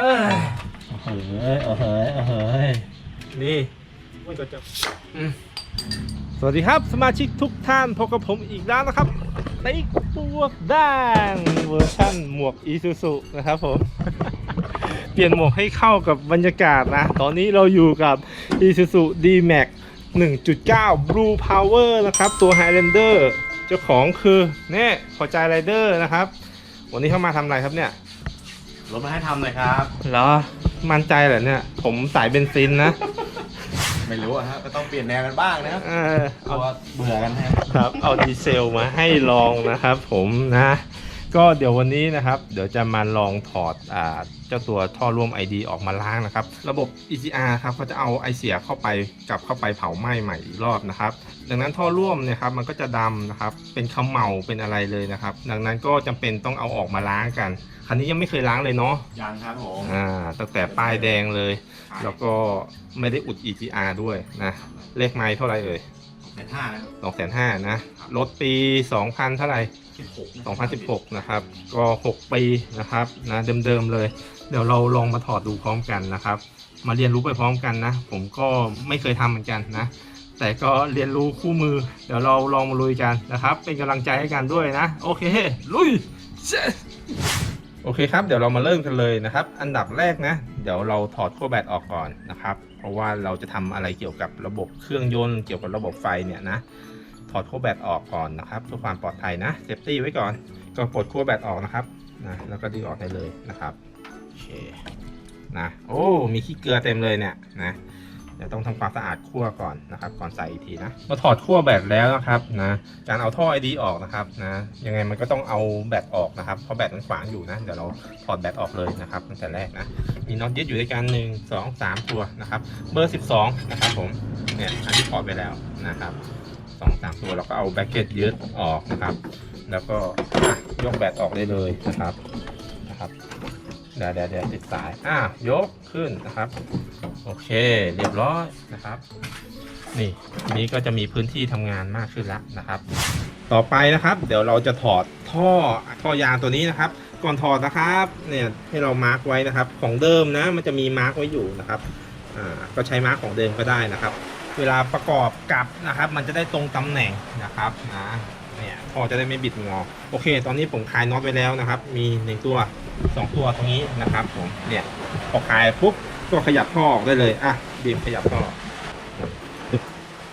เอ้ยเฮ้ยเฮ้ยเฮ้ยนี่มันก็จะอืมสวัสดีครับสมาชิกทุกท่านพบกับผมอีกแล้วนะครับติ๊กปวกด้านเวอร์ชั่นหมวกอีซูซุนะครับผม เปลี่ยนหมวกให้เข้ากับบรรยากาศนะ ตอนนี้เราอยู่กับ Isuzu D-Max 1.9 Blue Power นะครับ ตัว Highlander เจ้าของคือเนี่ยพอใจไรเดอร์นะครับ วันนี้เข้ามาทำอะไรครับเนี่ย รถมาให้ทำเลยครับ เหรอ มั่นใจเหรอเนี่ย ผมสายเบนซินนะ ไม่รู้อะฮะก็ต้องเปลี่ยนแนวกันบ้างนะเออเพราะว่าเบื่อกันฮะครับ เอาดีเซลมาให้ลองนะครับผมนะ ก็เดี๋ยววันนี้นะครับ เดี๋ยวจะมาลองถอดอ่าเจ้าตัวท่อร่วม ID ออกมาล้างนะครับ ระบบ EGR ครับก็จะเอาไอเสียเข้าไปกลับเข้าไปเผาไหม้ใหม่อีกรอบนะครับ ดังนั้นท่อร่วมเนี่ยครับมันก็จะดำนะครับ เป็นเขมเหลาเป็นอะไรเลยนะครับ ดังนั้นก็จำเป็นต้องเอาออกมาล้างกัน คันนี้ยังไม่เคยล้างเลยเนาะยังครับผมอ่าตั้งแต่ป้ายแดงเลย แล้วก็ไม่ได้อุด EGR ด้วยนะเลขไม้เท่าไหร่เอ่ยในท่านะสองแสนห้านะรถปี 2000 เท่าไหร่สิบหก 2016 นะครับ ก็ 6 ปีนะครับนะเดิมๆเลย เดี๋ยวเราลองมาถอดดูพร้อมกันนะครับ มาเรียนรู้ไปพร้อมกันนะ ผมก็ไม่เคยทำเหมือนกันนะ แต่ก็เรียนรู้คู่มือ เดี๋ยวเราลองมาลุยกันนะครับ เป็นกำลังใจให้กันด้วยนะ โอเค ลุยเจ้โอเคครับ เดี๋ยวเรามาเริ่มกันเลยนะครับ อันดับแรกนะ เดี๋ยวเราถอดขั้วแบตออกก่อนนะครับ เพราะว่าเราจะทำอะไรเกี่ยวกับระบบเครื่องยนต์ เกี่ยวกับระบบไฟเนี่ยนะ ถอดขั้วแบตออกก่อนนะครับเพื่อความปลอดภัยนะเซฟตี้ไว้ก่อน ก็ปลดขั้วแบตออกนะครับนะแล้วก็ดึงออกได้เลยนะครับโอเคนะโอ้มีขี้เกลือเต็มเลยเนี่ยนะเดี๋ยวต้องทำความสะอาดขั้วก่อนนะครับ ก่อนใส่อีกทีนะมาถอดขั้วแบตแล้วนะครับนะการเอาท่อไอดีออกนะครับนะยังไงมันก็ต้องเอาแบตออกนะครับเพราะแบตมันขวางอยู่นะเดี๋ยวเราถอดแบตออกเลยนะครับตั้งแต่แรกนะมีน็อตยึดอยู่ด้วยกันหนึ่งสองสามตัวนะครับ เบอร์12นะครับผมเนี่ยอันที่ถอดไปแล้วนะครับ สองสามตัวเราก็เอาแบ็กเก็ตยึดออกนะครับ แล้วก็ยกแบตออกได้เลยนะครับนะครับเดี๋ยวเดี๋ยวเดี๋ยวติดสายอะยกขึ้นนะครับ โอเคเรียบร้อยนะครับ นี่นี้ก็จะมีพื้นที่ทำงานมากขึ้นแล้วนะครับ ต่อไปนะครับ เดี๋ยวเราจะถอดท่อท่อยางตัวนี้นะครับก่อนถอดนะครับเนี่ยให้เรามาร์กไว้นะครับ ของเดิมนะมันจะมีมาร์กไว้อยู่นะครับอ่าก็ใช้มาร์กของเดิมก็ได้นะครับ เวลาประกอบกับนะครับ มันจะได้ตรงตำแหน่งนะครับนะเนี่ยพอจะได้ไม่บิดงอโอเค ตอนนี้ผมคลายน็อตไว้แล้วนะครับ มีหนึ่งตัวสองตัวตรงนี้นะครับ ผมเนี่ยพอคลายปุ๊บก็ขยับท่อออกได้เลยอะบีมขยับท่อ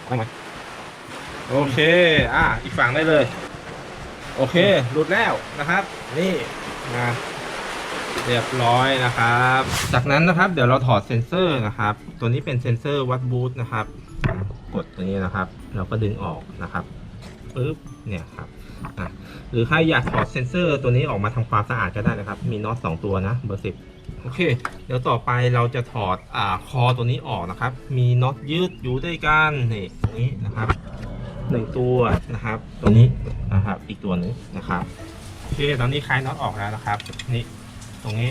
ได้ไหมโอเค อะอีกฝั่งได้เลย โอเคหลุดแล้วนะครับ นี่นะเรียบร้อยนะครับ จากนั้นนะครับ เดี๋ยวเราถอดเซ็นเซอร์นะครับ ตัวนี้เป็นเซ็นเซอร์วัดบูทนะครับ กดตัวนี้นะครับ เราก็ดึงออกนะครับปึ๊บเนี่ยครับอะหรือใครอยากถอดเซ็นเซอร์ตัวนี้ออกมาทำความสะอาดก็ได้นะครับ มีน็อตสองตัวนะเบอร์สิบโอเค เดี๋ยวต่อไปเราจะถอดอ่าคอตัวนี้ออกนะครับ มีน็อตยืดอยู่ด้วยกันนี่ตรงนี้นะครับหนึ่งตัวนะครับ ตัวนี้นะครับ อีกตัวหนึ่งนะครับโอเคตอนนี้คลายน็อตออกแล้วนะครับ นี่ตรงนี้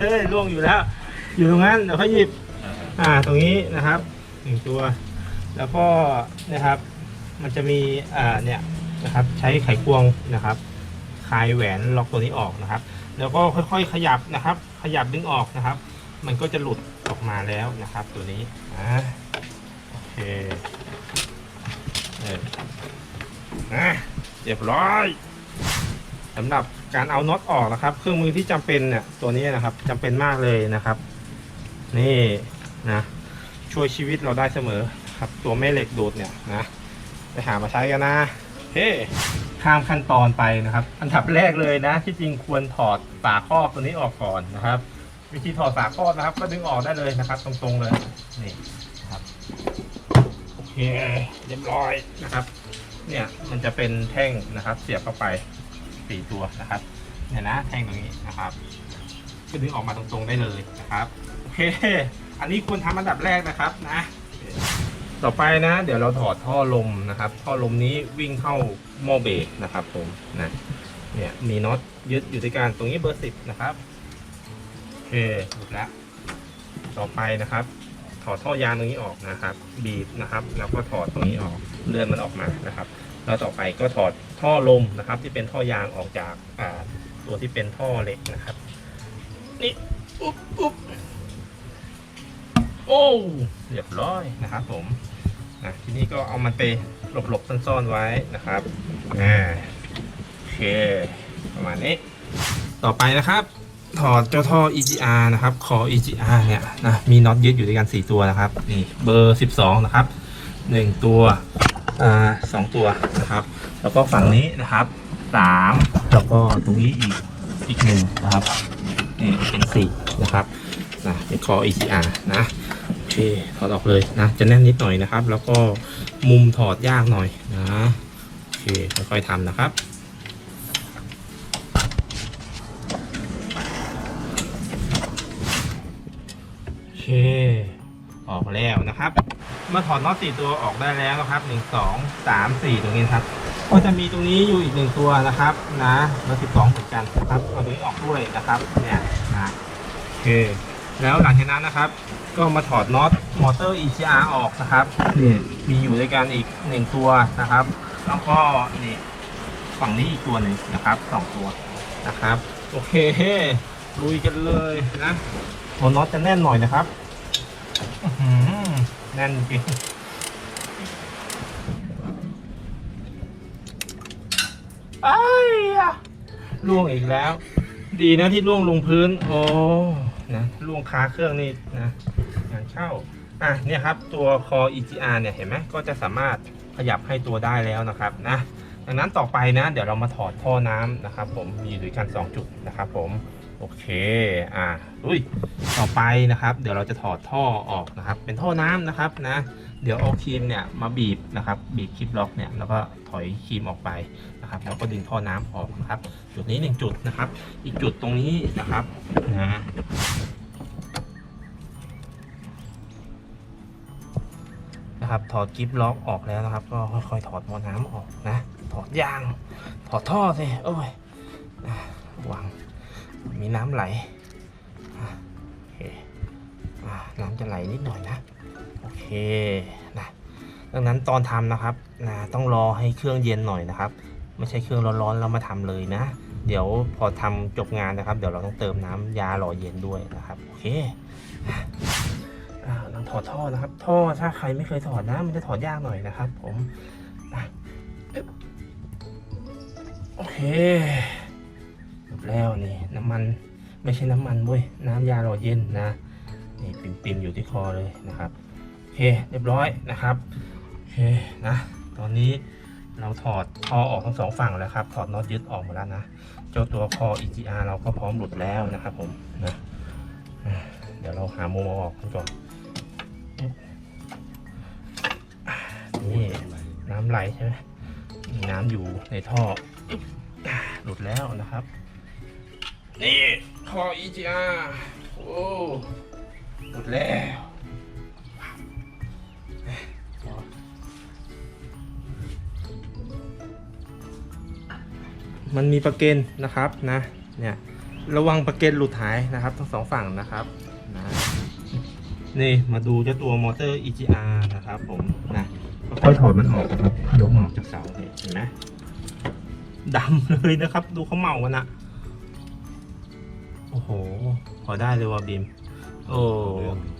เฮ้ยล่วงอยู่แล้ว อยู่ตรงนั้นเดี๋ยวเขาหยิบ อ่าตรงนี้นะครับ หนึ่งตัว แล้วก็นะครับมันจะมีอ่าเนี่ยนะครับใช้ไขควงนะครับคลายแหวนล็อกตัวนี้ออกนะครับ แล้วก็ค่อยๆขยับนะครับ ขยับดึงออกนะครับ มันก็จะหลุดออกมาแล้วนะครับ ตัวนี้อ่าโอเคเอออะเรียบร้อยสำหรับการเอาน็อตออกนะครับ เครื่องมือที่จำเป็นเนี่ยตัวนี้นะครับจำเป็นมากเลยนะครับ นี่นะ ช่วยชีวิตเราได้เสมอครับ ตัวแม่เหล็กดูดเนี่ยนะ ไปหามาใช้กันนะ เฮ้ข้ามขั้นตอนไปนะครับ อันดับแรกเลยนะ ที่จริงควรถอดฝาครอบตัวนี้ออกก่อนนะครับ วิธีถอดฝาครอบนะครับ ก็ดึงออกได้เลยนะครับ ตรงๆเลยนี่นะครับโอเคเรียบร้อยนะครับ เนี่ยมันจะเป็นแท่งนะครับ เสียบเข้าไปสี่ตัวนะครับเนี่ยนะแท่งตรงนี้นะครับก็ดึงออกมาตรงๆได้เลยนะครับ โอเค อันนี้ควรทำอันดับแรกนะครับนะ ต่อไปนะ เดี๋ยวเราถอดท่อลมนะครับ ท่อลมนี้วิ่งเข้าหม้อเบรกนะครับ ผมนะเนี่ยมีน็อตยึดอยู่ที่การตรงนี้เบอร์สิบนะครับโอเคหลุดแล้วต่อไปนะครับ ถอดท่อยางตรงนี้ออกนะครับ บีบนะครับ แล้วก็ถอดตรงนี้ออกเลื่อนมันออกมานะครับแล้วต่อไปก็ถอดท่อลมนะครับ ที่เป็นท่อยางออกจากอ่าตัวที่เป็นท่อเหล็กนะครับ นี่อุ๊บอุ๊บ โอ้เรียบร้อยนะครับผมนะทีนี้ก็เอามันไปหลบๆซ่อนๆไว้นะครับอ่าโอเคประมาณนี้ ต่อไปนะครับถอดเจ้าท่อ EGR นะครับ คอ EGR เนี่ยนะมีน็อตยึดอยู่ด้วยกัน 4 ตัวนะครับ นี่เบอร์ 12 นะครับ 1 ตัวอ่าสองตัวนะครับ แล้วก็ฝั่งนี้นะครับสามแล้วก็ตรงนี้อีกอีกหนึ่งนะครับนี่เป็นสี่นะครับนะเป็นคอ EGR นะ เคถอดออกเลยนะ จะแน่นนิดหน่อยนะครับ แล้วก็มุมถอดยากหน่อยนะโอเคค่อยๆทำนะครับโอเคออกแล้วนะครับเมื่อถอดน็อตสี่ตัวออกได้แล้วนะครับหนึ่งสองสามสี่ตรงนี้ครับก็จะมีตรงนี้อยู่อีกหนึ่งตัวนะครับ นะแล้วสิบสองเหมือนกันนะครับเอาตรงนี้ออกด้วยนะครับเนี่ยนะโอเค แล้วหลังจากนั้นนะครับ ก็มาถอดน็อตมอเตอร์ EGR ออกนะครับนี่มีอยู่ด้วยกันอีกหนึ่งตัวนะครับ แล้วก็นี่ฝั่งนี้อีกตัวหนึ่งนะครับสองตัวนะครับ โอเคลุยกันเลยนะตัวน็อตจะแน่นหน่อยนะครับอื้อหือแน่นจริงไอ้ยะล่วงอีกแล้ว ดีนะที่ล่วงลงพื้น โอ้ นะล่วงคาเครื่องนี่นะงานเข้าอะเนี่ยครับตัวคอ EGR เนี่ยเห็นไหมก็จะสามารถขยับให้ตัวได้แล้วนะครับนะดังนั้นต่อไปนะ เดี๋ยวเรามาถอดท่อน้ำนะครับ ผมมีด้วยกัน 2 จุดนะครับ ผมโอเคอ่าอุ้ยต่อไปนะครับ เดี๋ยวเราจะถอดท่อออกนะครับ เป็นท่อน้ำนะครับนะ เดี๋ยวเอาครีมเนี่ยมาบีบนะครับ บีบคลิปล็อกเนี่ยแล้วก็ถอยครีมออกไปนะครับแล้วก็ดึงท่อน้ำออกนะครับ จุดนี้หนึ่งจุดนะครับ อีกจุดตรงนี้นะครับนะ นะครับถอดกิฟล็อกออกแล้วนะครับ ก็ค่อยๆถอดท่อน้ำออกนะ ถอดยาง ถอดท่อสิโอ้ยอะระวังมีน้ำไหลโอเคน้ำจะไหลนิดหน่อยนะโอเคนะดังนั้นตอนทำนะครับนะต้องรอให้เครื่องเย็นหน่อยนะครับ ไม่ใช่เครื่องร้อนๆแล้วมาทำเลยนะ เดี๋ยวพอทำจบงานนะครับ เดี๋ยวเราต้องเติมน้ำยาหล่อเย็นด้วยนะครับโอเค อ่าลองถอดท่อนะครับ ท่อถ้าใครไม่เคยถอดนะ มันจะถอดยากหน่อยนะครับ ผมโอเคจบแล้วนี่น้ำมันไม่ใช่น้ำมันเว้ยน้ำยาหล่อเย็นนะนี่ปิ่มๆอยู่ที่คอเลยนะครับโอเคเรียบร้อยนะครับโอเคนะตอนนี้เราถอดคอออกทั้งสองฝั่งแล้วครับถอดน็อตยึดออกหมดแล้วนะเจ้าตัวคอ EGR เราก็พร้อมหลุดแล้วนะครับผมนะเดี๋ยวเราหามุมอาออกก่อน นี่น้ำไหลใช่ไหมน้ำอยู่ในท่อหลุดแล้วนะครับ นี่คอ EGR โอ้หมดแล้วมันมีประเก็นนะครับนะเนี่ยระวังประเก็นหลุดหายนะครับ ทั้งสองฝั่งนะครับนะนี่มาดูเจ้าตัวมอเตอร์ EGR นะครับผมนะ ค่อยๆถอดมันออกนะครับยกมันออกจากเสาเนี่ยเห็นไหมดำเลยนะครับ ดูเขาเมากันนะโอ้โห พอได้เลยว่ะบีม โอ้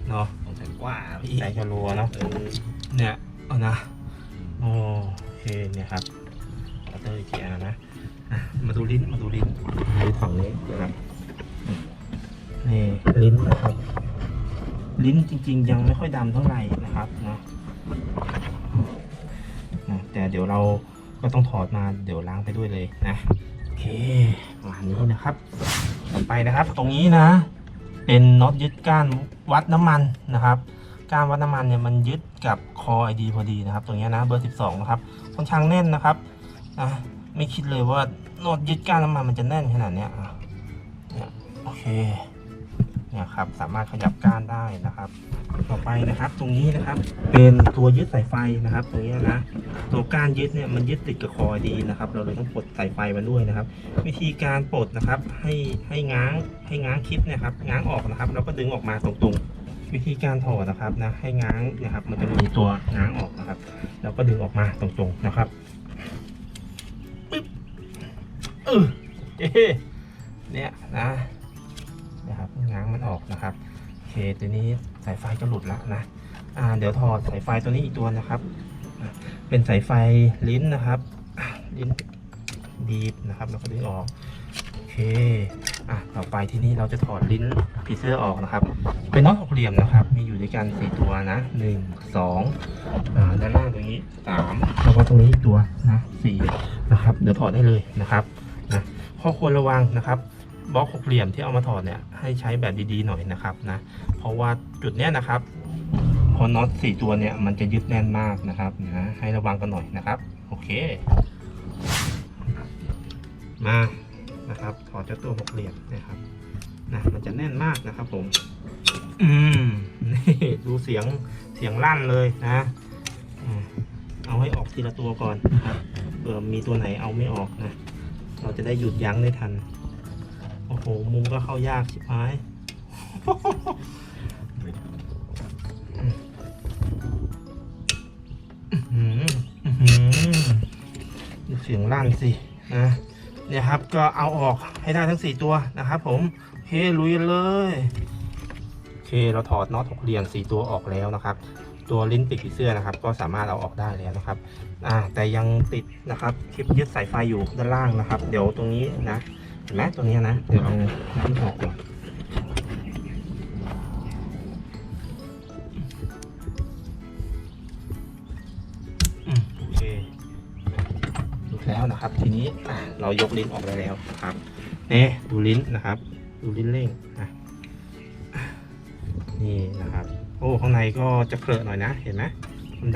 เนาะสองแสนกว่าพี่ใจชะลัวเนาะเออเนี่ยเอานะโอเคเนี่ยครับมอเตอร์ GR นะอะมาดูลิ้นมาดูลิ้นลิ้นฝั่งนี้นะครับนี่ลิ้นนะครับลิ้นจริง ๆ ยังไม่ค่อยดำเท่าไหร่นะครับนะนะ แต่เดี๋ยวเราก็ต้องถอดมาเดี๋ยวล้างไปด้วยเลยนะโอเคประมาณนี้นะครับต่อไปนะครับ ตรงนี้นะ เป็นน็อตยึดก้านวัดน้ำมันนะครับก้านวัดน้ำมันเนี่ยมันยึดกับคอไอดีพอดีนะครับ ตรงนี้นะเบอร์ 12 นะครับค่อนข้างแน่นนะครับอะไม่คิดเลยว่าน็อตยึดก้านน้ำมันมันจะแน่นขนาดเนี้ยโอเค นี่ยครับ สามารถขยับก้านได้นะครับ ต่อไปนะครับ ตรงนี้นะครับ เป็นตัวยึดสายไฟนะครับ ตรงนี้นะ ตัวก้านยึดเนี่ยมันยึดติดกับคอดีนะครับ เราเลยต้องปลดสายไฟมันด้วยนะครับ วิธีการปลดนะครับ ให้ให้ง้างให้ง้างคลิปเนะครับ ง้างออกนะครับ แล้วก็ดึงออกมาตรงๆวิธีการถอดนะครับนะให้ง้างนะครับ มันจะมีตัวง้างออกนะครับ แล้วก็ดึงออกมาตรงๆนะครับปึ๊บเออเนี่ยนะ นะครับง้างมันออกนะครับโอเคตัวนี้สายไฟก็หลุดละนะอ่าเดี๋ยวถอดสายไฟตัวนี้อีกตัวนะครับเป็นสายไฟลิ้นนะครับลิ้นบีบนะครับแล้วก็ดึงออกโอเคอะต่อไปที่นี่เราจะถอดลิ้นผีเสื้อออกนะครับ เป็นน็อตหกเหลี่ยมนะครับ มีอยู่ด้วยกันสี่ตัวนะหนึ่งสองอ่าด้านล่างตรงนี้สามแล้วก็ตรงนี้อีกตัวนะสี่นะครับ เดี๋ยวถอดได้เลยนะครับนะข้อควรระวังนะครับ บล็อกหกเหลี่ยมที่เอามาถอดเนี่ยให้ใช้แบบดีๆหน่อยนะครับนะเพราะว่าจุดเนี้ยนะครับพอน็อตสี่ตัวเนี่ยมันจะยึดแน่นมากนะครับนะให้ระวังกันหน่อยนะครับโอเค มานะครับถอดเจ้าตัวหกเหลี่ยมนะครับนะมันจะแน่นมากนะครับผม อืมนี่ดูเสียงเสียงลั่นเลยนะเอาให้ออกทีละตัวก่อนนะครับเผื่อมีตัวไหนเอาไม่ออกนะ เราจะได้หยุดยั้งได้ทัน โอ้โห มุมก็เข้ายากชิบหาย ดูเสียงลั่นสิ นะ เนี่ยครับก็เอาออกให้ได้ทั้ง 4 ตัวนะครับผม โอเค ลุยเลย โอเค เราถอดน็อตหกเหลี่ยมสี่ตัวออกแล้วนะครับ ตัวลิ้นปิดผีเสื้อนะครับ ก็สามารถเอาออกได้แล้วนะครับ อ่า แต่ยังติดนะครับคลิปยึดสายไฟอยู่ด้านล่างนะครับ เดี๋ยวตรงนี้นะ เห็นไหมตรงนี้นะ เดี๋ยวเอาลิ้นออกก่อนอืมโอเคดูแล้วนะครับ ทีนี้อะเรายกลิ้นออกได้แล้วครับนี่ดูลิ้นนะครับ ดูลิ้นเร่งนะนี่นะครับ โอ้ข้างในก็จะเคลอะหน่อยนะ เห็นไหม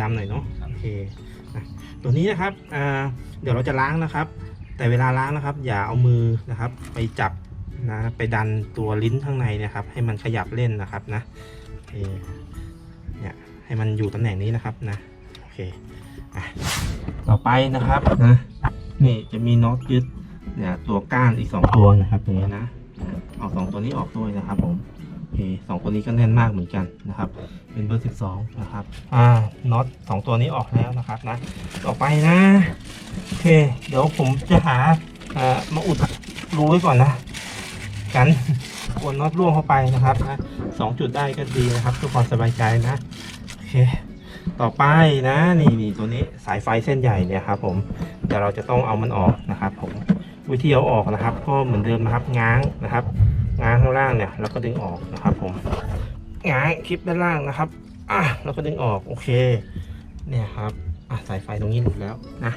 ดำๆหน่อยเนาะโอเคนะตัวนี้นะครับอ่าเดี๋ยวเราจะล้างนะครับ แต่เวลาล้างนะครับ อย่าเอามือนะครับ ไปจับนะไปดันตัวลิ้นข้างในนะครับ ให้มันขยับเล่นนะครับนะโอเนี่ยให้มันอยู่ตำแหน่งนี้นะครับนะโอเคต่อไปนะครับนะนี่จะมีน็อตยึดเนี่ยตัวก้านอีกสองตัวนะครับตรงนี้นะเอาสองตัวนี้ออกด้วยนะครับผม เคสองตัวนี้ก็แน่นมากเหมือนกันนะครับ เป็นเบอร์ 12 นะครับ อ่า น็อตสองตัวนี้ออกแล้วนะครับนะ ต่อไปนะ โอเค เดี๋ยวผมจะหาอ่ามาอุดรูไว้ก่อนนะ กันกวนน็อตร่วงเข้าไปนะครับนะสองจุดได้ก็ดีนะครับเพื่อความสบายใจนะ โอเค ต่อไปนะ นี่นี่ตัวนี้สายไฟเส้นใหญ่เนี่ยครับ ผม เดี๋ยวเราจะต้องเอามันออกนะครับ ผม วิธีเอาออกนะครับ ก็เหมือนเดิมนะครับ ง้างนะครับ ง้างข้างล่างเนี่ยแล้วก็ดึงออกนะครับผมง้างคลิปด้านล่างนะครับอะแล้วก็ดึงออกโอเค เนี่ยครับอะสายไฟตรงนี้หลุดแล้วนะ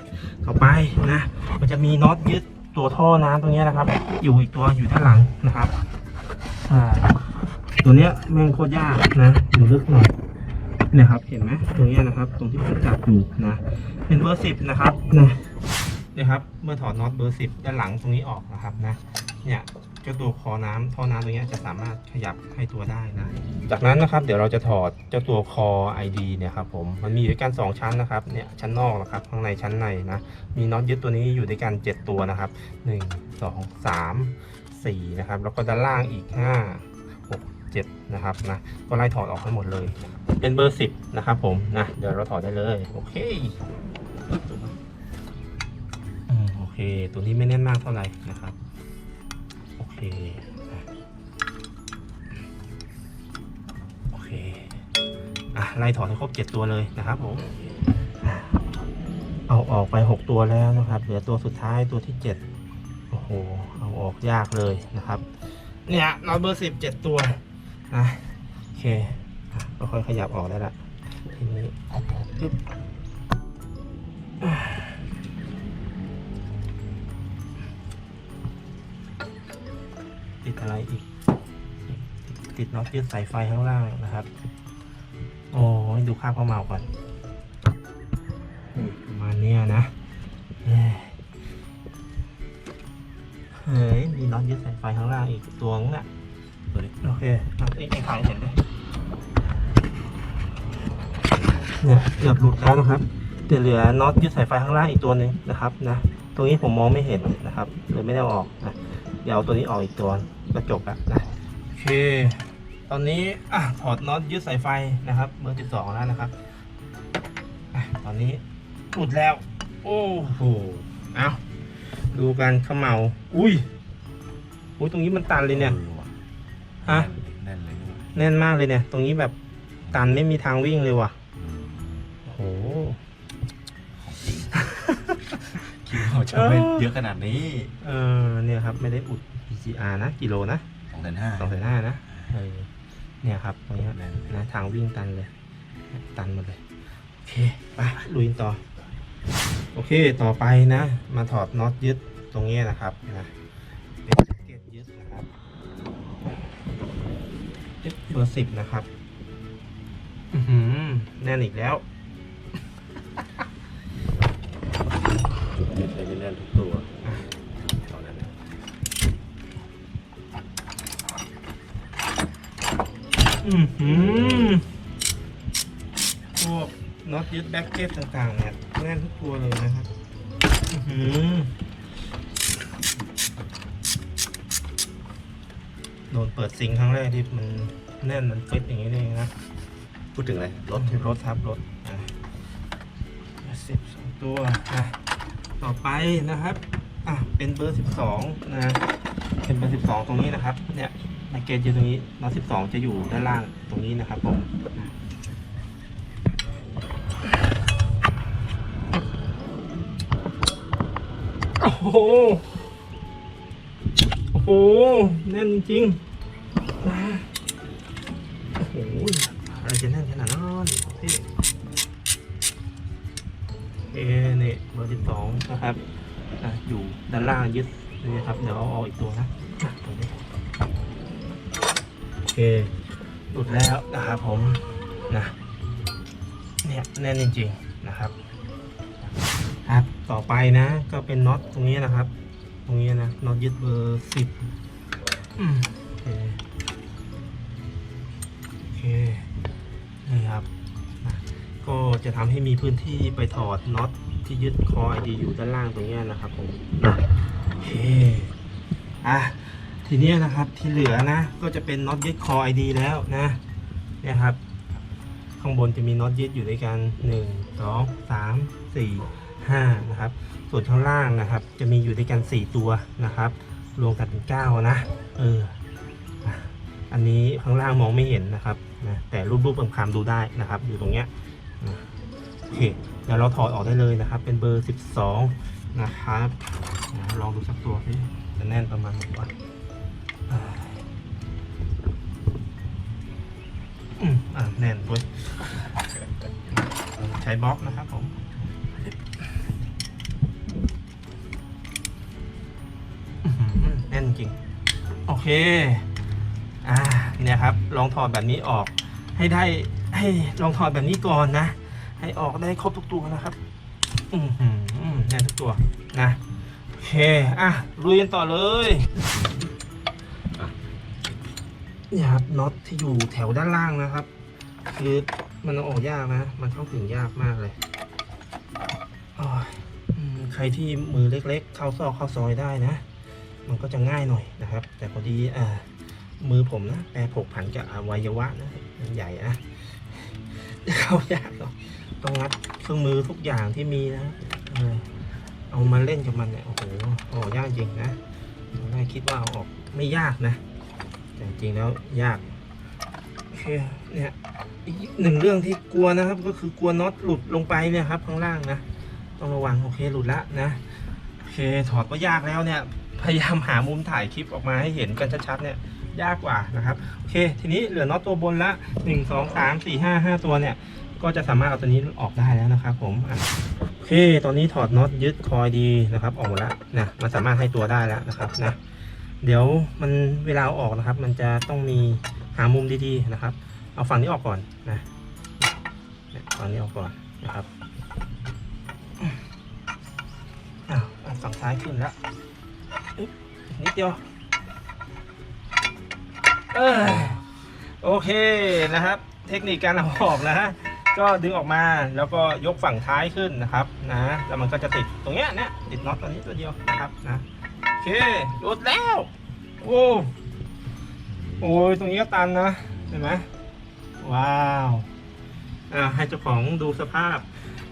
ต่อไปนะ มันจะมีน็อตยึดตัวท่อน้ำตรงนี้นะครับ อยู่อีกตัวอยู่ด้านหลังนะครับอ่าตัวเนี้ยแม่งโคตรยากนะอยู่ลึกหน่อยเนี่ยครับ เห็นไหมตรงนี้นะครับ ตรงที่ผมจับอยู่นะ เป็นเบอร์สิบนะครับนะเนี่ยครับ เมื่อถอดน็อตเบอร์สิบด้านหลังตรงนี้ออกนะครับนะ เนี่ยเจ้าตัวคอน้ำท่อน้ำตรงนี้จะสามารถขยับให้ตัวได้นะจากนั้นนะครับเดี๋ยวเราจะถอดเจ้าตัวคอ ID เนี่ยครับผมมันมีอยู่ด้วยกัน 2 ชั้นนะครับเนี่ยชั้นนอกนะครับข้างในชั้นในนะมีน็อตยึดตัวนี้อยู่ด้วยกัน 7 ตัวนะครับ 1 2 3 4นะครับแล้วก็ด้านล่างอีก 5 6 7นะครับนะก็ไล่ถอดออกให้หมดเลย เป็นเบอร์ 10นะครับผมนะเดี๋ยวเราถอดได้เลยโอเคโอเค ตัวนี้ไม่แน่นมากเท่าไหร่นะครับ เคอ่โอเคอะไล่ถอดให้ครบเจ็ดตัวเลยนะครับผมเอาออกไปหกตัวแล้วนะครับ เหลือตัวสุดท้ายตัวที่เจ็ดโอ้โหเอาออกยากเลยนะครับ เนี่ยเราเบอร์สิบเจ็ดตัวนะโอเคก็ค่อยขยับออกได้ละทีนี้ปึ๊บ อะไรอีก ติดน็อตยึดสายไฟข้างล่างนะครับ โอ้ยดูค่าข้าวเมาก่อนมประมาณเนี้ยนะเฮ้ยมีน็อตยึดสายไฟข้างล่างอีกตัวนึงน่ะโอเคอะเอ้ไอ้ขายเห็นเลยเนี่ยเกือบหลุดแล้วนะครับแต่เหลือน็อตยึดสายไฟข้างล่างอีกตัวหนึ่งนะครับนะ ตรงนี้ผมมองไม่เห็นนะครับเลยไม่ได้ออกนะ ดี๋ยวเอาตัวนี้ออกอีกตัวก็จบแล้วนะโอเค ตอนนี้อะถอดน็อตยึดสายไฟนะครับเบอร์สิบสองแล้วนะครับอะตอนนี้อุดแล้ว โอ้โหเอาดูกันเขมเหลาอุ้ยอุ้ยตรงนี้มันตันเลยเนี่ยออว่ะฮะแน่นเลยนี่หว่าแน่นมากเลยเนี่ย ตรงนี้แบบตันไม่มีทางวิ่งเลยว่ะ เขาจะไม่เยอะขนาดนี้ เออเนี่ยครับไม่ได้อุด PCR นะกิโลนะสองแสนห้าสองแสนห้านะเออเนี่ยครับตรงเนี้ยแน่นนะทางวิ่งตันเลย ตันหมดเลย โอเคไปลุยกันต่อ โอเคต่อไปนะ มาถอดน็อตยึดตรงเนี้ยนะครับนะเป็นสเก็ตยึดนะครับเบอร์สิบนะครับอือหือแน่นอีกแล้ว เม็ดเลยแน่นทุกตัวตอนนั้นนะอือหือพวกน็อตยึดแบ็กเก็ตต่างๆเนี่ยแน่นทุกตัวเลยนะครับ อือหือโดนเปิดซิงค์ครั้งแรกที่มันแน่นมันฟิตอย่างนี้เองนะ พูดถึงอะไรรรถถรถครับรถอะสิบสองตัวอะ ต่อไปนะครับอะเป็นเบอร์สิบสองนะเป็นเบอร์สิบสองตรงนี้นะครับ เนี่ยไอเกจอยู่ตรงนี้น็อตสิบสองจะอยู่ด้านล่างตรงนี้นะครับผมโอ้โหโอ้โหแน่นจริงนะโอ้โหอะไรจะแน่นขนาดนั้นพี่ เอนี่เบอร์สิบสองนะครับอะอยู่ด้านล่างยึดนี่ครับ เดี๋ยวเอาออกอีกตัวนะอะตรงนี้โอเคหลุดแล้วนะครับผมนะเนี่ยแน่นจริง ๆนะครับครับต่อไปนะ ก็เป็นน็อตตรงนี้นะครับ ตรงนี้นะน็อตยึดเบอร์สิบโอเคโอเคนี่ครับ จะทำให้มีพื้นที่ไปถอดน็อตที่ยึดคอไอดีอยู่ด้านล่างตรงเนี้ยนะครับผมนะโอเคอะทีเนี้ยนะครับที่เหลือนะก็จะเป็นน็อตยึดคอไอดีแล้วนะเนี่ยครับ ข้างบนจะมีน็อตยึดอยู่ด้วยกันหนึ่งสองสามสี่ห้านะครับ ส่วนข้างล่างนะครับ จะมีอยู่ด้วยกันสี่ตัวนะครับ รวมกันเป็นเก้านะเอออะอันนี้ข้างล่างมองไม่เห็นนะครับนะแต่รูปรูปคำๆดูได้นะครับ อยู่ตรงเนี้ยนะ โอเคเดี๋ยวเราถอดออกได้เลยนะครับ เป็นเบอร์สิบสองนะครับลองดูสักตัวสิจะแน่นประมาณไหนวะอืมอะแน่นด้วยใช้บล็อกนะครับผมแน่นจริง โอเค อ่าเนี่ยครับ ลองถอดแบบนี้ออกให้ได้ ให้ลองถอดแบบนี้ก่อนนะ ให้ออกได้ครบทุกตัวนะครับ อือหือแน่ทุกตัวนะ โอเค อะลุยกันต่อเลยเนี่ยครับน็อตที่อยู่แถวด้านล่างนะครับ คือมันเอาออกยากนะ มันเข้าถึงยากมากเลยใครที่มือเล็กๆ เข้าซอกเข้าซอยได้นะ มันก็จะง่ายหน่อยนะครับ แต่พอดีอ่ามือผมนะแปรผกผันกับอวัยวะนะใหญ่นะ เข้ายากหรอกต้องงัดเครื่องมือทุกอย่างที่มีนะเอามาเล่นกับมันเนี่ยโอ้โหออกยากจริงนะตอนแรกคิดว่าเอาออกไม่ยากนะ แต่จริงแล้วยากโอเคเนี่ยอีกหนึ่งเรื่องที่กลัวนะครับ ก็คือกลัวน็อตหลุดลงไปเนี่ยครับ ข้างล่างนะต้องระวังโอเคหลุดละนะโอเคถอดก็ยากแล้วเนี่ยพยายามหามุมถ่ายคลิปออกมาให้เห็นกันชัดๆเนี่ย ยากกว่านะครับโอเค ทีนี้เหลือน็อตตัวบนละหนึ่งสองสามสี่ห้าห้าตัวเนี่ย ก็จะสามารถเอาตัวนี้ออกได้แล้วนะครับผมโอเค ตอนนี้ถอดน็อตยึดคอยดีนะครับ ออกแล้วนะมันสามารถให้ตัวได้แล้วนะครับนะเดี๋ยวมันเวลาออกนะครับ มันจะต้องมีหามุมดีๆนะครับ เอาฝั่งนี้ออกก่อนนะฝั่งนี้ออกก่อนนะครับอ้าวฝั่งซ้ายขึ้นแล้วนิดเดียว เออโอเคนะครับ เทคนิคการเอาออกนะฮะก็ดึงออกมาแล้วก็ยกฝั่งท้ายขึ้นนะครับนะแล้วมันก็จะติดตรงเนี้ยเนี่ยติดน็อตตัวนี้ตัวเดียวนะครับนะโอเคหลุดแล้วโอ้โอ้ยตรงนี้ก็ตันนะเห็นไหมว้าวอ่าให้เจ้าของดูสภาพ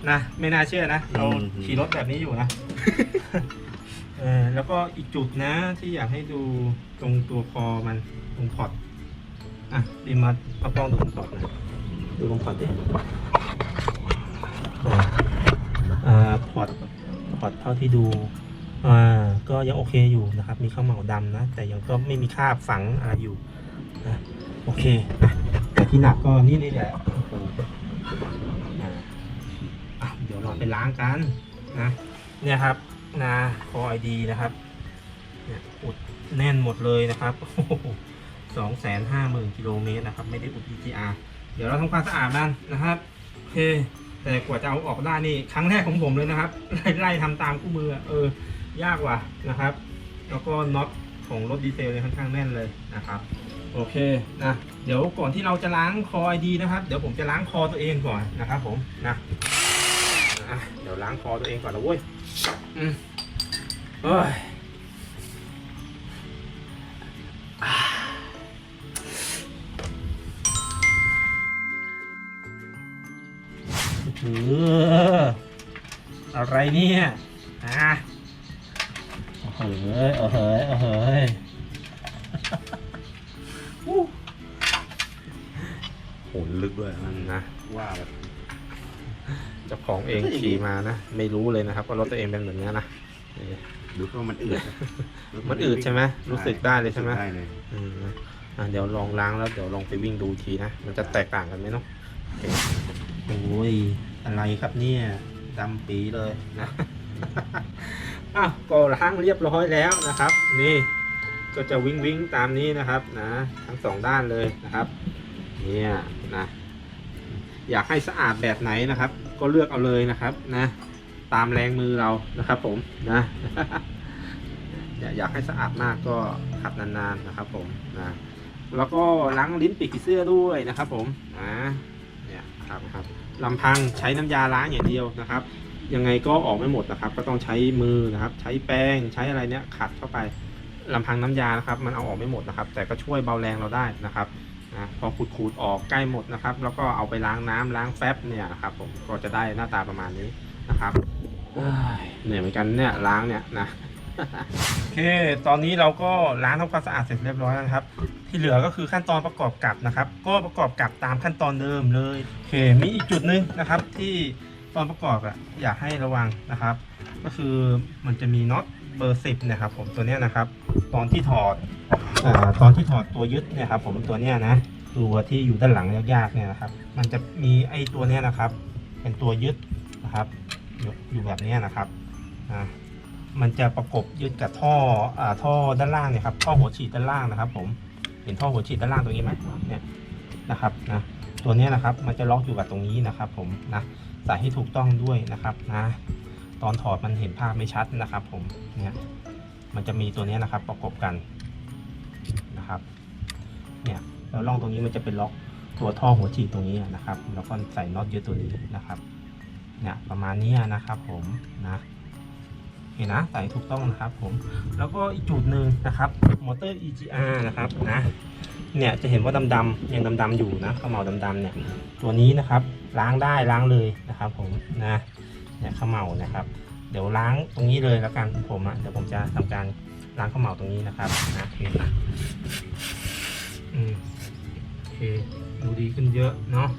นะไม่น่าเชื่อนะ เราขี่รถแบบนี้อยู่นะเออแล้วก็อีกจุดนะที่อยากให้ดูตรงตัวคอมัน ตรงพอร์ตอะดีมาเอากล้องดูผมถอดหน่อยดูผมถอดดิอ่าพอร์ตพอร์ตเท่าที่ดูอ่าก็ยังโอเคอยู่นะครับ มีข้าวเหมาดำนะ แต่ยังก็ไม่มีคราบฝังอะไรอยู่นะโอเคอะแต่ที่หนักก็นี่นี่แหละอ่าอะเดี๋ยวเราไปล้างกันนะเนี่ยครับนะคอไอดีนะครับเนี่ยอุดแน่นหมดเลยนะครับ สองแสนห้าหมื่นกิโลเมตรนะครับ ไม่ได้อุด EGR เดี๋ยวเราทำความสะอาดมันนะครับโอเค แต่กว่าจะเอาออกได้นี่ครั้งแรกของผมเลยนะครับไล่ไล่ทำตามคู่มือเออยากว่ะนะครับ แล้วก็น็อตของรถดีเซลเนี่ยค่อนข้างแน่นเลยนะครับโอเคนะเดี๋ยวก่อนที่เราจะล้างคอไอดีนะครับ เดี๋ยวผมจะล้างคอตัวเองก่อนนะครับ ผมนะอะเดี๋ยวล้างคอตัวเองก่อนนะเว้ยอืมเอ้ย อออะไรเนี่ยอะโอ้โหโอ้โหโอ้โหอู้โหนลึกด้วยมันนะว่าแบบเจ้าของเองขี่มานะ ไม่รู้เลยนะครับว่ารถตัวเองเป็นแบบนี้นะนี่ดูก็มันอืดะมันอืดใช่ไหมรู้สึกได้เลยใช่ไหมรู้สึกได้เลยอืมอะเดี๋ยวลองล้างแล้วเดี๋ยวลองไปวิ่งดูอีกทีนะ มันจะแตกต่างกันไหมเนาะโอเคโอ้ย อะไรครับเนี่ยดำปีเลยนะอะก็ล้างเรียบร้อยแล้วนะครับ นี่ก็จะวิ่งวิ่งตามนี้นะครับนะทั้งสองด้านเลยนะครับเนี่ยนะอยากให้สะอาดแบบไหนนะครับ ก็เลือกเอาเลยนะครับนะตามแรงมือเรานะครับ ผมนะอยากอยากให้สะอาดมากก็ขัดนานๆนะครับ ผมนะแล้วก็ล้างลิ้นปีกผีเสื้อด้วยนะครับ ผมนะเนี่ยครับครับ ลำพังใช้น้ำยาล้างอย่างเดียวนะครับ ยังไงก็ออกไม่หมดนะครับ ก็ต้องใช้มือนะครับ ใช้แป้งใช้อะไรเนี้ยขัดเข้าไปลำพังน้ำยานะครับ มันเอาออกไม่หมดนะครับ แต่ก็ช่วยเบาแรงเราได้นะครับนะพอขูดๆออกใกล้หมดนะครับ แล้วก็เอาไปล้างน้ำล้างแฟบเนี่ยนะครับ ผมก็จะได้หน้าตาประมาณนี้นะครับเหนื่อยเหมือนกันเนี่ยล้างเนี่ยนะโอเค ตอนนี้เราก็ล้างทำความสะอาดเสร็จเรียบร้อยแล้วครับ ที่เหลือก็คือขั้นตอนประกอบกับนะครับ ก็ประกอบกับตามขั้นตอนเดิมเลยโอเคมีอีกจุดนึงนะครับ ที่ตอนประกอบอะอยากให้ระวังนะครับ ก็คือมันจะมีน็อตเบอร์สิบนะครับ ผมตัวเนี้ยนะครับ ตอนที่ถอดอาตอนที่ถอดตัวยึดเนี่ยครับ ผมตัวเนี้ยนะตัวที่อยู่ด้านหลังยากๆเนี่ยนะครับ มันจะมีไอ้ตัวเนี้ยนะครับ เป็นตัวยึดนะครับอยู่อยู่แบบเนี้ยนะครับอ่ามันจะประกบยึดกับท่ออ่าท่อด้านล่างเนี่ยครับท่อหัวฉีดด้านล่างนะครับ ผม เห็นท่อหัวฉีดด้านล่างตรงนี้ไหมเนี่ยนะครับนะตัวนี้นะครับมันจะล็อกอยู่กับตรงนี้นะครับ ผมนะใส่ให้ถูกต้องด้วยนะครับนะตอนถอดมันเห็นภาพไม่ชัดนะครับ ผมเนี่ยมันจะมีตัวนี้นะครับประกบกันนะครับเนี่ยแล้วร่องตรงนี้มันจะเป็นล็อกตัวท่อหัวฉีดตรงนี้นะครับ แล้วก็ใส่น็อตยึดตัวนี้นะครับเนี่ยประมาณนี้นะครับผมนะ เห็นนะใส่ถูกต้องนะครับผม แล้วก็อีกจุดหนึ่งนะครับมอเตอร์ EGR นะครับนะเนี่ยจะเห็นว่าดำๆยังดำๆอยู่นะขมเหลาดำๆเนี่ยตัวนี้นะครับล้างได้ล้างเลยนะครับผมนะเนี่ยขมเหลานะครับ เดี๋ยวล้างตรงนี้เลยแล้วกันผมอะเดี๋ยวผมจะทำการล้างขมเหลาตรงนี้นะครับนะโอเคนะอืมโอเคดูดีขึ้นเยอะเนาะ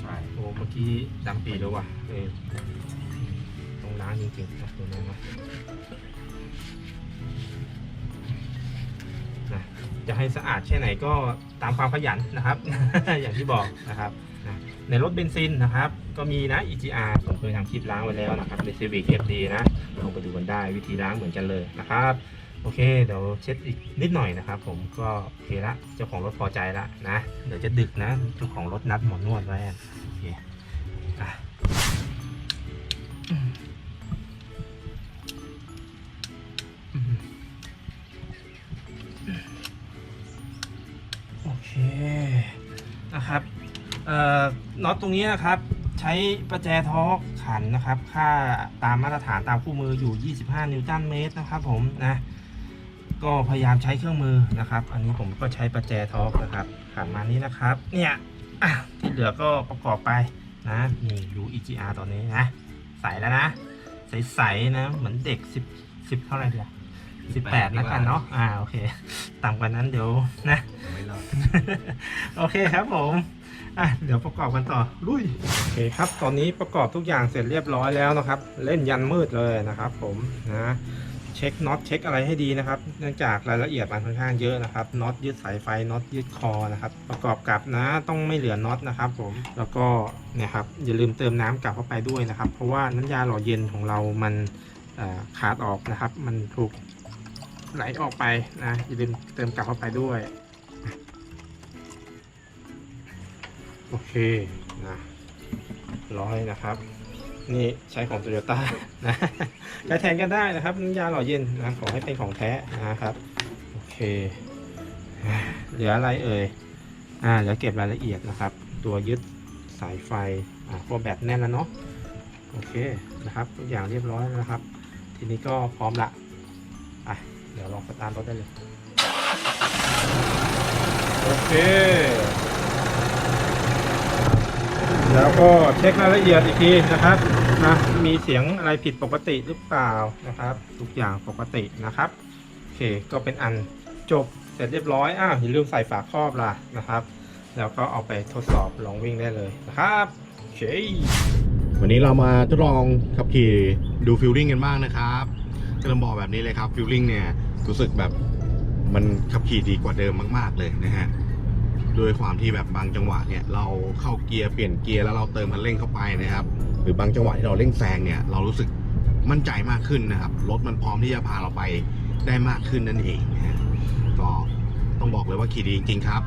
ใช่โอ้เมื่อกี้ดำปีแล้วว่ะเออต้องล้าง จริงๆนะตัวนี้นะนะจะให้สะอาดแค่ไหนก็ตามความขยันนะครับ อย่างที่บอกนะครับในรถเบนซินนะครับ ก็มีนะ EGR ผมเคยทำคลิปล้างไว้แล้วนะครับใน Civic FD นะลองไปดูกันได้วิธีล้างเหมือนกันเลยนะครับ โอเค เดี๋ยวเช็ดอีกนิดหน่อยนะครับ ผมก็โอเคละเจ้าของรถพอใจละนะ เดี๋ยวจะดึกนะเจ้าของรถนัดหมอนวดไว้ น็อตตรงนี้นะครับ ใช้ประแจท้อขันนะครับ ค่าตามมาตรฐานตามคู่มืออยู่ 25 นิวตันเมตรนะครับ ผมนะก็พยายามใช้เครื่องมือนะครับ อันนี้ผมก็ใช้ประแจทอกนะครับผ่านมานี้นะครับ เนี่ยอะที่เหลือก็ประกอบไปนะนี่ดู EGR ตอนนี้นะใสแล้วนะใสๆนะเหมือนเด็ก 10 10เท่าไหร่เดียวสิบแปดแล้วกันเนาะ อ่า โอเค ต่ำกว่านั้นเดี๋ยวนะไม่รอดโอเคครับผม อะเดี๋ยวประกอบกันต่อลุยโอเคครับ ตอนนี้ประกอบทุกอย่างเสร็จเรียบร้อยแล้วนะครับ เล่นยันมืดเลยนะครับ ผมนะเช็คน็อตเช็คอะไรให้ดีนะครับ เนื่องจากรายละเอียดมันค่อนข้างเยอะนะครับน็อตยึดสายไฟน็อตยึดคอนะครับ ประกอบกับนะต้องไม่เหลือน็อตนะครับ ผมแล้วก็เนี่ยครับอย่าลืมเติมน้ำกลับเข้าไปด้วยนะครับ เพราะว่าน้ำยาหล่อเย็นของเรามันขาดออกนะครับ มันถูกไหลออกไปนะอย่าลืมเติมกลับเข้าไปด้วย โอเคนะร้อยนะครับ นี่ใช้ของโตโยต้านะใช้แทนกันได้นะครับน้ำยาหล่อเย็นนะขอให้เป็นของแท้นะครับโอเคเหลืออะไรเอ่ยอ่าเดี๋ยวเก็บรายละเอียดนะครับ ตัวยึดสายไฟอ่าพวกแบตแน่นแล้วเนาะโอเคนะครับทุกอย่างเรียบร้อยแล้วนะครับ ทีนี้ก็พร้อมละอะเดี๋ยวลองสตาร์ทรถได้เลย โอเค แล้วก็เช็ครายละเอียดอีกทีนะครับนะมีเสียงอะไรผิดปกติหรือเปล่านะครับ ทุกอย่างปกตินะครับโอเคก็เป็นอันจบเสร็จเรียบร้อยอ้าวอย่าลืมใส่ฝาครอบล่ะนะครับ แล้วก็เอาไปทดสอบลองวิ่งได้เลยนะครับโอเควันนี้เรามาทดลองขับขี่ดูฟิลลิ่งกันบ้างนะครับก็ต้องบอกแบบนี้เลยครับฟิลลิ่งเนี่ยรู้สึกแบบมันขับขี่ดีกว่าเดิมมาก ๆเลยนะฮะ โดยความที่แบบบางจังหวะเนี่ยเราเข้าเกียร์เปลี่ยนเกียร์แล้วเราเติมคันเร่งเข้าไปนะครับ หรือบางจังหวะที่เราเร่งแซงเนี่ยเรารู้สึกมั่นใจมากขึ้นนะครับรถมันพร้อมที่จะพาเราไปได้มากขึ้นนั่นเองนะก็ต้องบอกเลยว่าขี่ดีจริงๆครับ